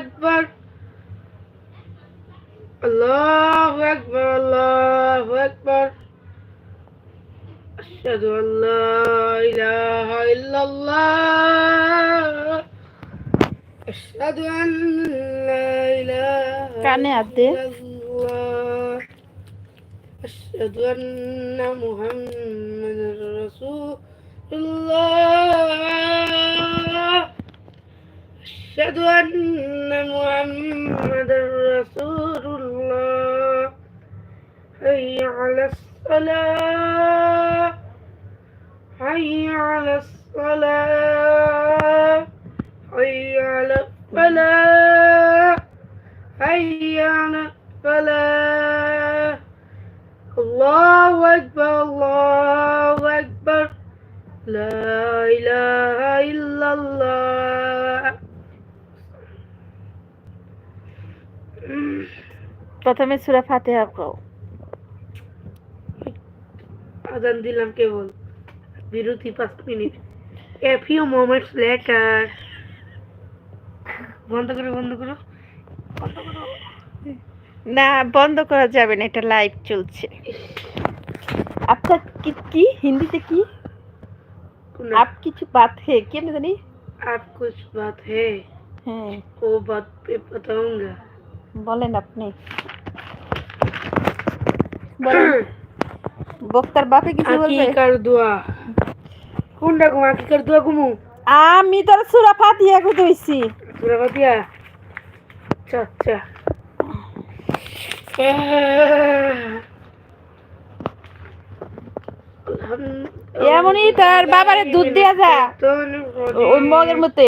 আকবার আল্লাহু আকবার আল্লাহু আকবার আশহাদু আল্লা ইলাহা ইল্লাল্লাহ আশহাদু আল্লা ইলাহা কানে হাত দে। ইল্লাল্লাহ أشهد أن محمد رسول الله أشهد أن محمد رسول الله. حي على الصلاة. حي على الصلاة. حي على الفلاح. حي على الفلاح. الله أكبر الله أكبر. لا إله إلا الله. প্রথমে সুরা ফাতিহা কও আদান দিলাম কেবল বিরতি পাঁচ minute a few moments later বন্ধ করো বন্ধ করো বন্ধ করো না বন্ধ করা যাবে না এটা লাইভ চলছে আচ্ছা কি কি হিন্দিতে কি কোন- আপ কিছু বাত হে কি আমি জানি आप कुछ बात है হ্যাঁ वो बात पे बताऊंगा বলেন আপনি। বক্তার বাপে কিছু বলবে? আকিকার দোয়া? আকিকার দোয়া ঘুমু? আমি তোর সুরা ফাতিহা কো দইছি। তোরা বাতিয়া আচ্ছা আচ্ছা এমনই তোর বাবারে দুধ দিয়া যা। ওই মগের মধ্যে।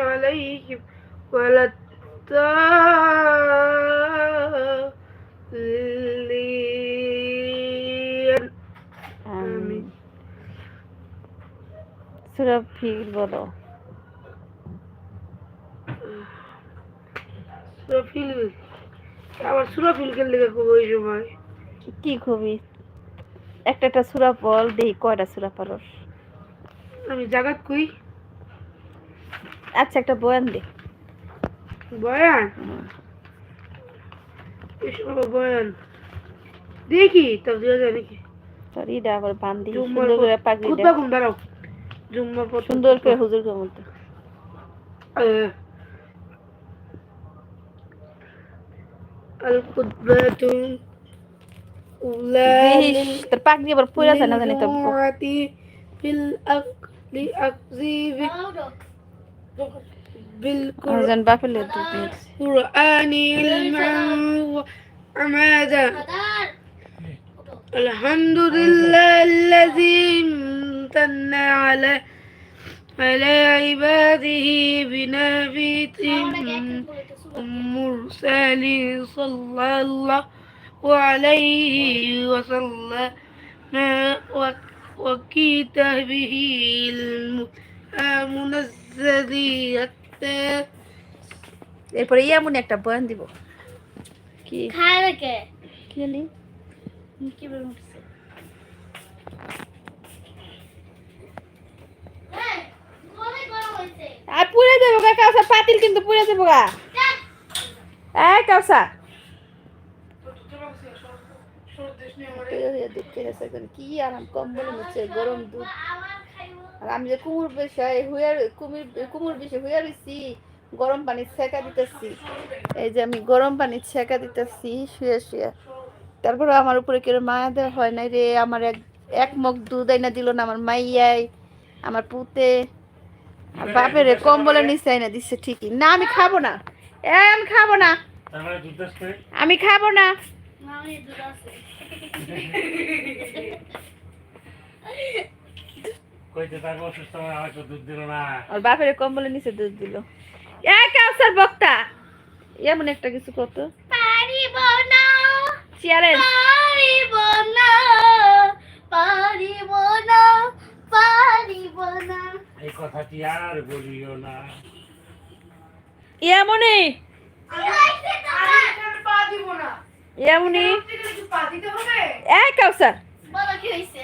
عليهم ولا الضالين আমিন সুরা ফিল বলো সুরাফিল আবার সুরাফিল খেললে খুব ওই সময় কি খুবই একটা একটা সুরা বল দেই কয়টা সুরা পারস আমি জাগাত কই আচ্ছা একটা বয়ান দে। বয়ান? বয়ান। দেখি তবদিলা নাকি তোর ইডা আবার বান্ধি সুন্দর করে পাগড়ি কুত্তা ঘুম দাঁড়াও। জুম্মা সুন্দর করে হুজুর কে মতো আল কুতবাতু তোর পাগড়ি আবার পড়া যায় না জানি তোর ফিল আক লি আকজিবি بالقرآن. علما وعمادا الحمد لله الذي امتن على على عباده بنبيت مرسل صلى الله عليه وسلم وكتابه حتى এরপরে এমন একটা বয়ান দিব কি খায় কি জানি কি আর পুড়ে দেবো গা কাউসা পাতিল কিন্তু পুড়ে দেবো গা এই কাউসা কি আরাম কম্বল নিচ্ছে গরম দুধ আর আমি যে কুমুর বিষয় হুয়ার কুমির কুমুর বিষয় হুয়ার হইছি গরম পানি ছেঁকা দিতেছি। এই যে আমি গরম পানি ছেঁকা দিতেছি শুয়ে শুয়ে। তারপরে আমার উপরে কেউ মায়া দেওয়া হয় নাই রে আমার এক এক মগ দুধ আইনা দিল না আমার মাইয়াই আমার পুতে। আর বাপের কম্বলে নিচে আইনা দিচ্ছে ঠিকই। না আমি খাব না। এ আমি খাব না। তারপরে দুধ আসবে আমি খাব না। মামি দুধ আছে। কইতে থাকো অসুস্থ আমাকে দুধ দিল না। আর বাপের কম্বলে নিচে দুধ দিল। এ কাউসার বক্তা! এমন একটা কিছু কত পারিব না। চ্যালেঞ্জ পারিব না। পারিব না। পারিব না। এই কথাটি আর বলিও না। এমনই। আমি পা দিব না। এমনই। আপনি কিছু পা দিতে হবে? এই কাউসার। বলো কি হয়েছে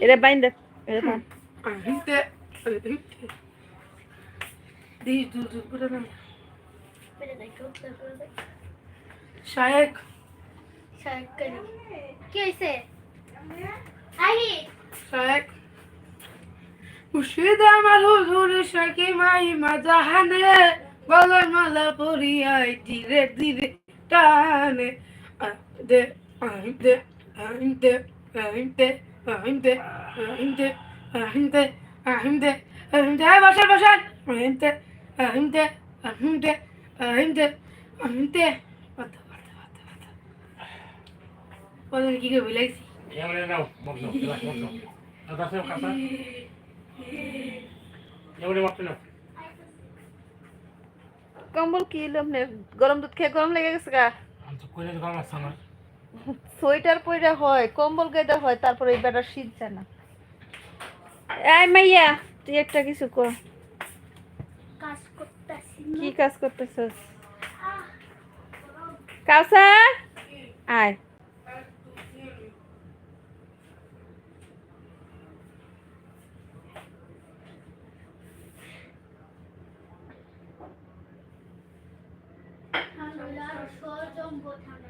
এরে বাইন্দে এরে পান হিতে হিতে দি দু দু করে না শায়েক শায়েক কেন কি হইছে আহি শায়েক মুর্শিদ আমার হুজুর শাকে মাই মাজাহানে গলার মালা পরিয়াই ধীরে ধীরে টানে দে আইতে আইতে আইতে হিমতে হিমতে হিমতে হিমতে হিমতে হ্যাঁ বসান বসান। হিমতে হিমতে হিমতে হিমতে হিমতে। ওদের কি করে বিলাইছি মানে গরম দুধ খেয়ে গরম লেগে গেছে গা। গরম লাগছে না। সোয়েটার পরে হয় কম্বল গাইতে হয় তারপরে এই বেটা শীত যায় না। এই মাইয়া তুই একটা কিছু কর। কাজ করতেছি কি কাজ করতেছস? কাউসা? আয়। ঠান্ডা হলে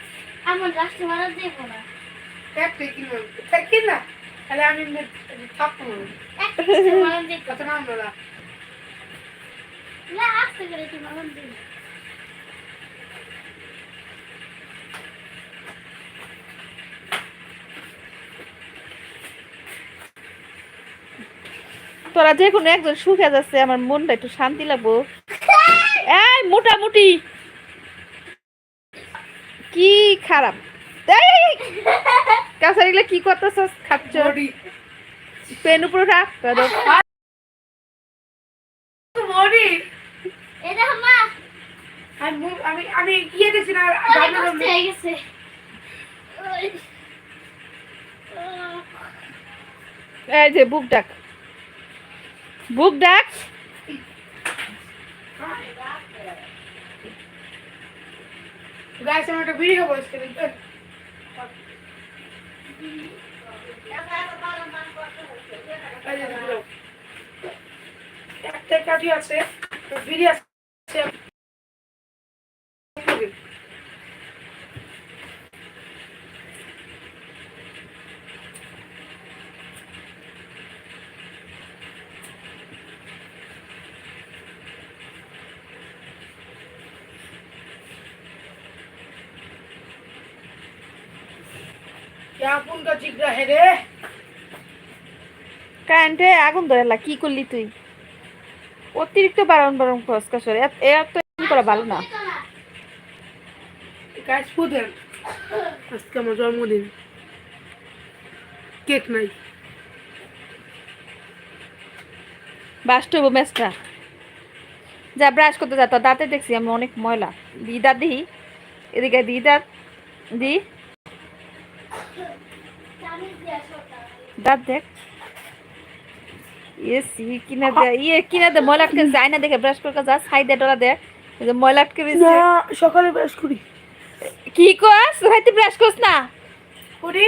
আমার রাষ্ট্র দেবো না। আমি থাকব। একটা কিছু মারা দেবো। কত নাম বলা? না আসতে গেলে কি মারা দেবো তোরা যে কোনো একজন সুখে যাচ্ছে আমার মনটা একটু শান্তি লাগবো। এই মোটামুটি। কি খারাপ? কাছারিগুলো কি করতেছ খাচ্ছ? পেন উপরে রাখ আমি আমি যে বুক ডাক। বুক ডাক। গায়ে আমার একটা বিড়ি খাব আজকে একটা কাঠি আছে বিড়ি আছে কারেন্টে আগুন ধরে কি করলি তুই? অতিরিক্ত বারণ বারণ খরচ কাশর এর তো করা ভালো না। আজকে আমার জন্মদিন। কেক নাই। ম্যাচটা যা ব্রাশ করতে যা দাঁতে দেখছি আমি অনেক ময়লা। দি দাঁত দিই এদিকে দি দাঁত দি। দাঁত দেখ। সি দে ইয়ে কিনা দে ময়লা যায় না দেখে ব্রাশ করে যা সাইডে ডলা দেখ যে ময়লা আটকে রয়েছে না সকালে ব্রাশ করি। কি কস? রাইতে ব্রাশ করস না? করি?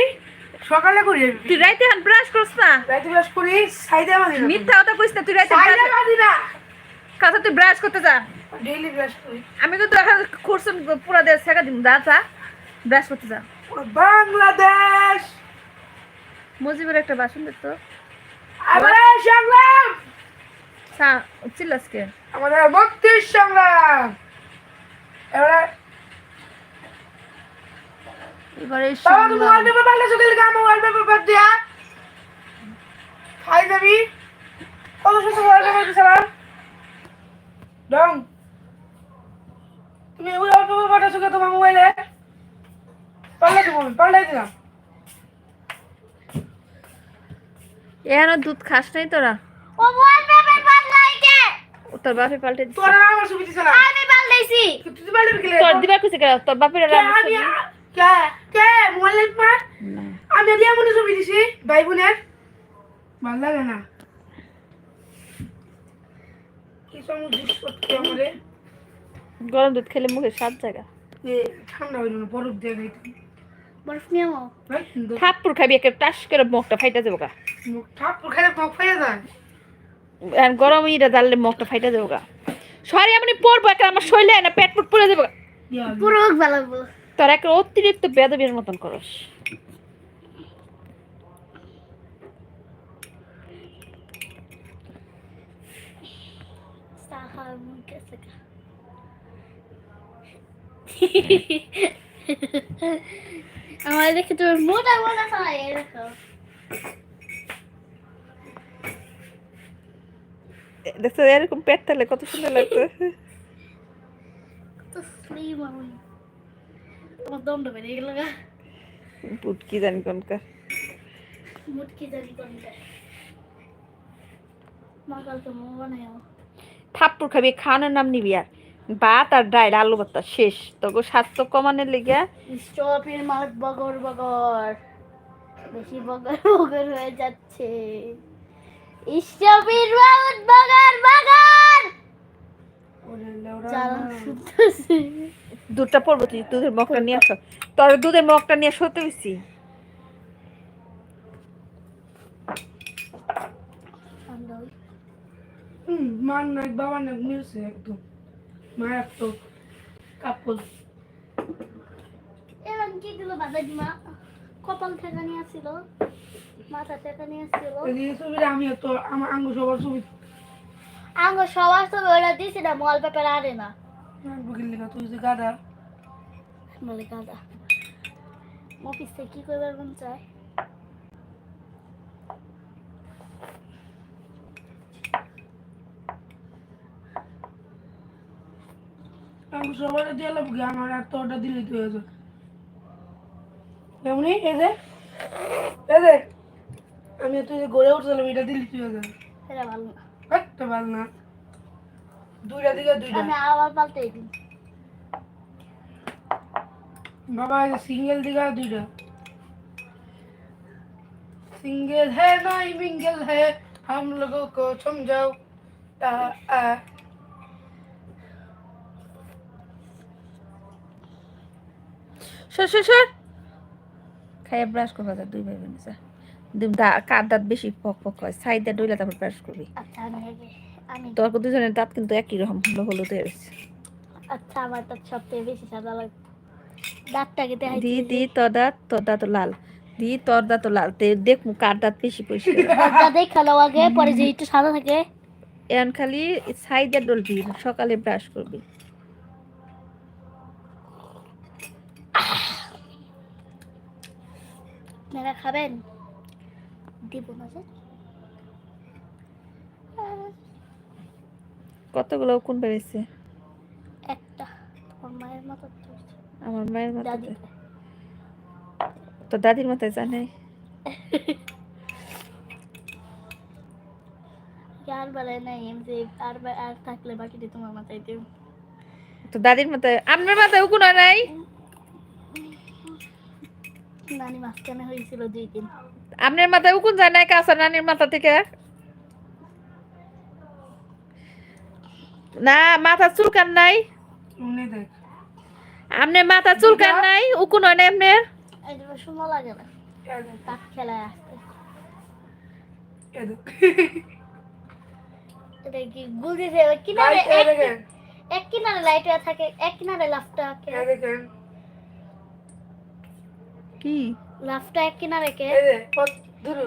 সকালে করি আমি। তুই রাইতে হান ব্রাশ করস না? রাতে ব্রাশ করি সাইডে মাঝি মিথ্যা কথা কইস না তুই রাইতে সাইডে brush- না। কথা তুই ব্রাশ করতে যা। ডেইলি ব্রাশ করি। আমি কিন্তু এখন খুরসন পুরা শেখা যা যা ব্রাশ করতে যা। বাংলাদেশ! মুজিবের একটা বাসন দেখতো সংগ্রাম! চিল্লাসকে আমাদের মুক্তির সংগ্রাম! এবারে এবারে বাবা তুমি ওয়ালপেপার পাল্টেছো কি লিখা আমার ওয়ালপেপার বাদ দিয়া খাই যাবি কত সুন্দর ওয়ালপেপার দিছিলাম ডং তুমি ওই ওয়ালপেপার পাঠাছো কি তোমার মোবাইলে পাল্লাই দিব আমি পাল্লাই দিলাম এখানে দুধ খাস নাই তোরা? ও কে তোর বাপে পাল্টে দিছে। তোরা আমার দিছিলাম আমি বদলাইছি তুই পাল্টাবি কি তোর দিবার কইছে কেন তোর বাপের আর কে আমি কে? কে? মোবাইল মার না। আমি আদি এমন ছবি দিছি ভাই বোনের ভালো লাগে না। কি সমুদ্র সত্যি আমারে। গরম দুধ খেলে মুখে সাত জায়গা এ ঠান্ডা হইল না বরফ দিয়ে বরফ নিয়ে থাপ্পুর খাবি একটা টাস করে মুখটা ফাইটা যাব গা গরম ইটা জ্বাললে মুখটা ফাইটা যাব গা। সরি আমি পড়ব একটা আমার শৈলে না পেট পুট পড়ে। দিয়া তোর একটা অতিরিক্ত বেদবির মতন করস। আমার দেখে তোর মোটা মোটা হয় এরকম। দেখছ এরকম পেট তাহলে কত সুন্দর লাগতো তো স্লিম আমি আমার দমটা বেরিয়ে গেল গা পুট কি জানি কোনকার থাপ্পুর খাবি খাওয়ানোর নাম নিবি আর ভাত আর ডাইল আলু ভাতটা শেষ তোকে স্বাস্থ্য কমানোর লেগে স্টপের মাছ বগর বগর বেশি বগর বগর হয়ে যাচ্ছে স্টপের মাছ বগর বগর ওরে লেওড়া যারা না। শুনতেছে। দুধটা পড়ব তুই দুধের মগটা নিয়ে আসো। তোর দুধের মগটা নিয়ে সতে ঠান্ডা মান নাক বাবা নাক মিলছে একদম। মারাত্মক কাপল এরকম কি দিল বাদাদি মা? কপাল থেকে নিয়ে আসছিল মাথা থেকে নিয়ে আসছিল। ছবিটা আমি তো আমার আঙ্গ সবার ছবি আঙ্গ সবার তো ওরা দিছি না মল পেপার আরে না। বুকির তুই যে গাদা বলে কাদা অফিস থেকে কি করবার মন চায়? আঙ্গ সবার দিয়ে লাগবে আমার আর তোরটা দিলে তুই হয়ে এমনি এই যে এই যে আমি তুই যে গড়ে উঠছিলাম এটা দিলি তুই হয়ে যাবে এটা ভালো না একটা ভালো না দুইটা দিকে দুইটা আমি আবার পাল্টাই দিই बाबा सिंगल दिखा दूसरा सिंगल है नहीं मिंगल है हम लोगों को समझाओ ता आ সর সর সর খাইয়া ব্রাশ করবা যা দুই ভাই বোন যা কার দাঁত বেশি পক পক হয়? সাইডে ডইলে তারপর ব্রাশ করবি। আচ্ছা আমি আমি তোর দুজনের দাঁত কিন্তু একই রকম হলো হয়ে গেছে আচ্ছা আমার তো সবথেকে বেশি সাদা লাগে দাঁতটাকে দেখাই দি দি তোর দাঁত তোর দাঁত লাল। দি তোর দাঁত লাল। তে দেখ কার দাঁত বেশি পরিষ্কার। দাঁতটা দেখাল আগে পরে যে একটু সাদা থাকে। এখন খালি সাইডে ডলবি সকালে ব্রাশ করবি। আপনারা খাবেন? দিব না কতগুলো কোন বেড়েছে? একটা। তোমার মায়ের মতো আমার মায়ের মতো তো। দাদির মতো জানে। আর না নাই যে আর আর থাকলে বাকিটা তোমার মাথায় দেব তো দাদির মতো আপনার মাথায় কোনো নাই? নানি মাঝখানে হয়েছিল দুই দিন। আপনার মাথায় উকুন যায় নাই কাঁচা নানির মাথা থেকে? না মাথা চুলকান নাই? আপনার মাথা চুলকান নাই? উকুন হয় আপনার? লাগে না। এ খেলায় আসতে। এটা কি গুলদি কিনারে এক- কিনারে লাইট থাকে এক কিনারে লাফটা কি লাফটা এক কিনারে কে এ দেখ, কত দূর।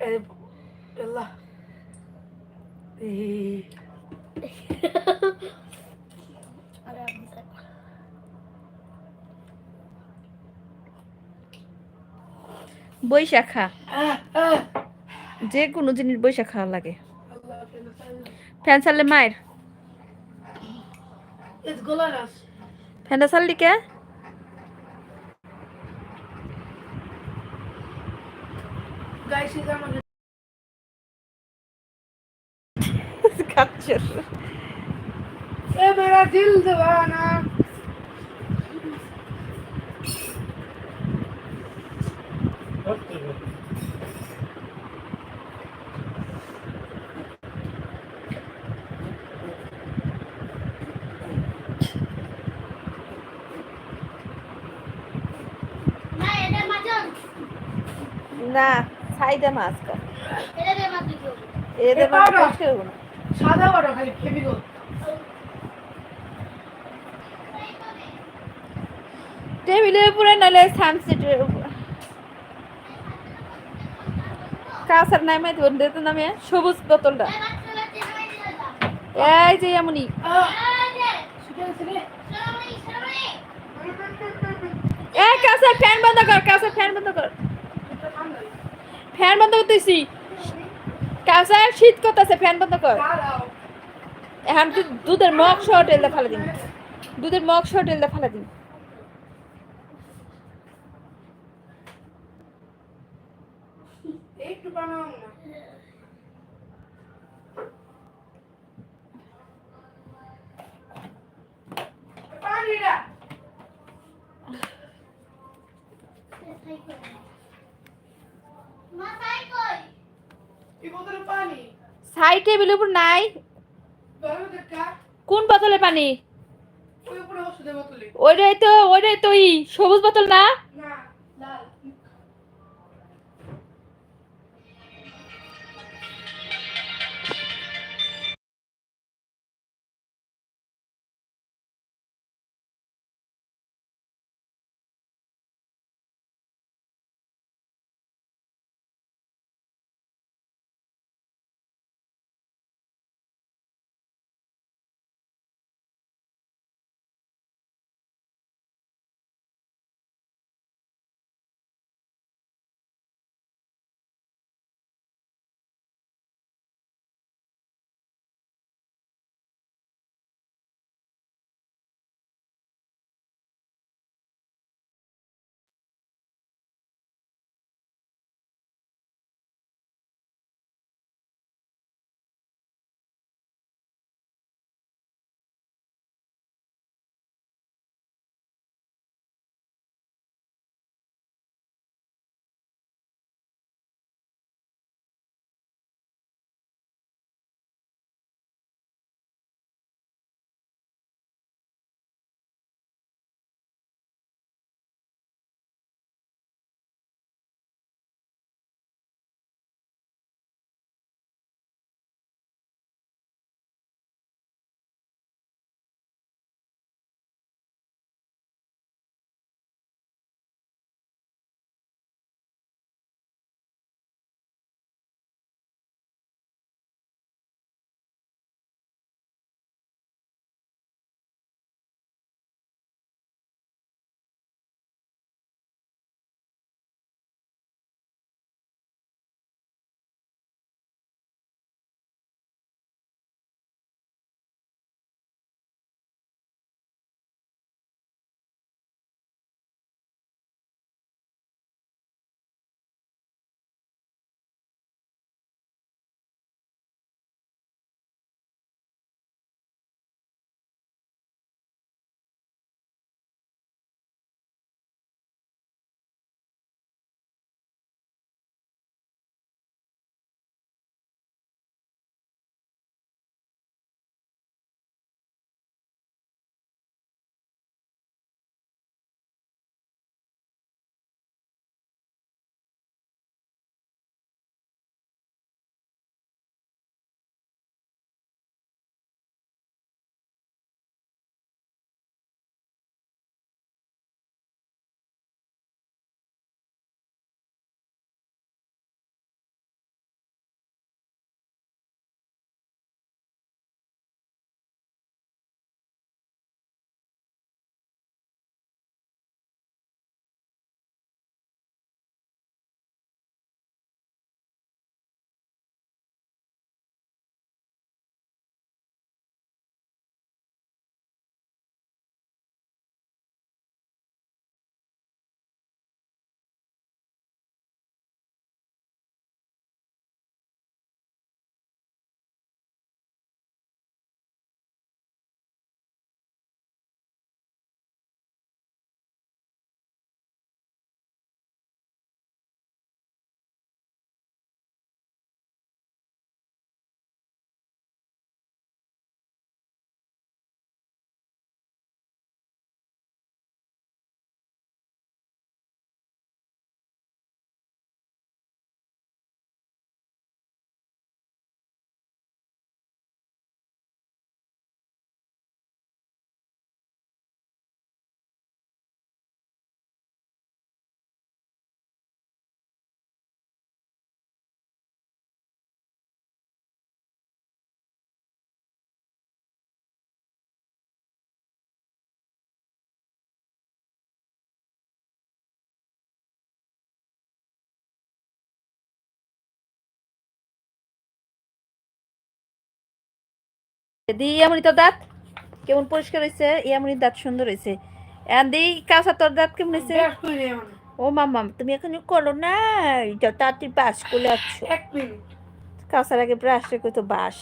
এ দেখ, আল্লাহ। এই, আরে আপনি স্যার। বৈশাখা। যে কোনো জিনিস বৈশাখা লাগে ফ্যান চাললে মায়ের ফ্যানটা চাললি কে Guys, এই যে আমাদের খাচ্ছ ए ফায়দা মাছ কা এদের মাছ কষ্ট হবে না। সাদা বড় খালি খেবি গো টেবিলের উপরে নালে সানসেটের উপরে। কাঁচার নামে দিত নামে সবুজ বোতলটা। এই যে এমনই। এ কাঁচা ফ্যান বন্ধ কর কাঁচা ফ্যান বন্ধ কর। ফ্যান বন্ধ করতেছি। কাঁচার শীত করতেছে, ফ্যান বন্ধ কর। এখন তুই দুধের মগ সহ টেলতে ফেলে দিন। দুধের মগ সহ টেলতে ফেলে দিন। না। পানিটা বোতলে পানি উপর নাই। কোন বোতলে পানি? ওইটাই তো ওইটাই তো সবুজ বোতল না। দি ইয়ামনি তোর দাঁত কেমন পরিষ্কার হয়েছে? ইয়ামনির দাঁত সুন্দর হয়েছে। দি কাঁচা তোর দাঁত কেমন হয়েছে? ও মামা তুমি এখন করো না। তাড়াতাড়ি বাস করে আছো কাঁচার আগে ব্রাশ রেখে তো বাস।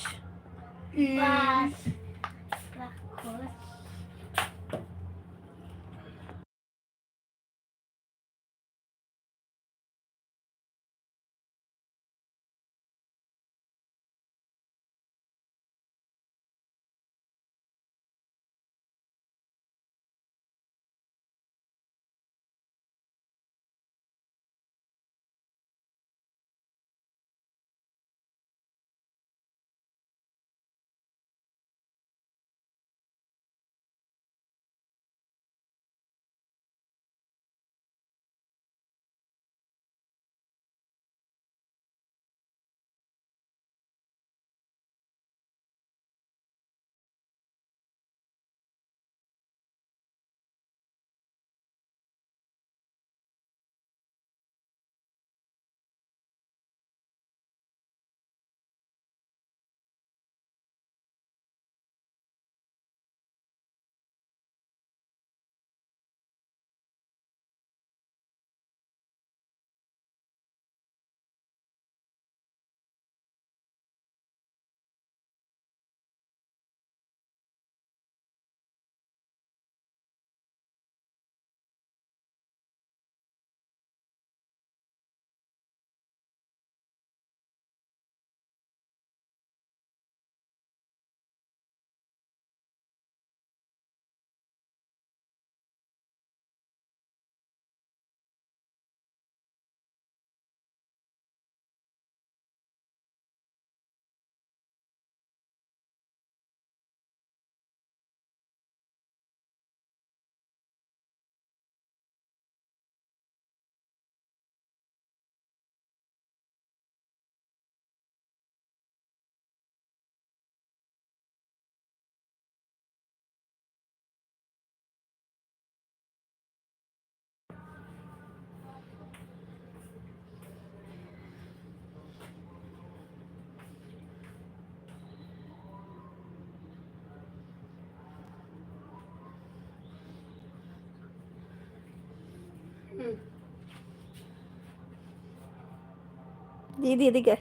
দিদি এদিকে।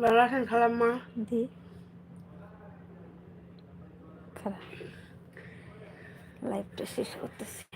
ভালো আছেন খালাম্মা দি। খারাপ লাইফটা শেষ করতেছি।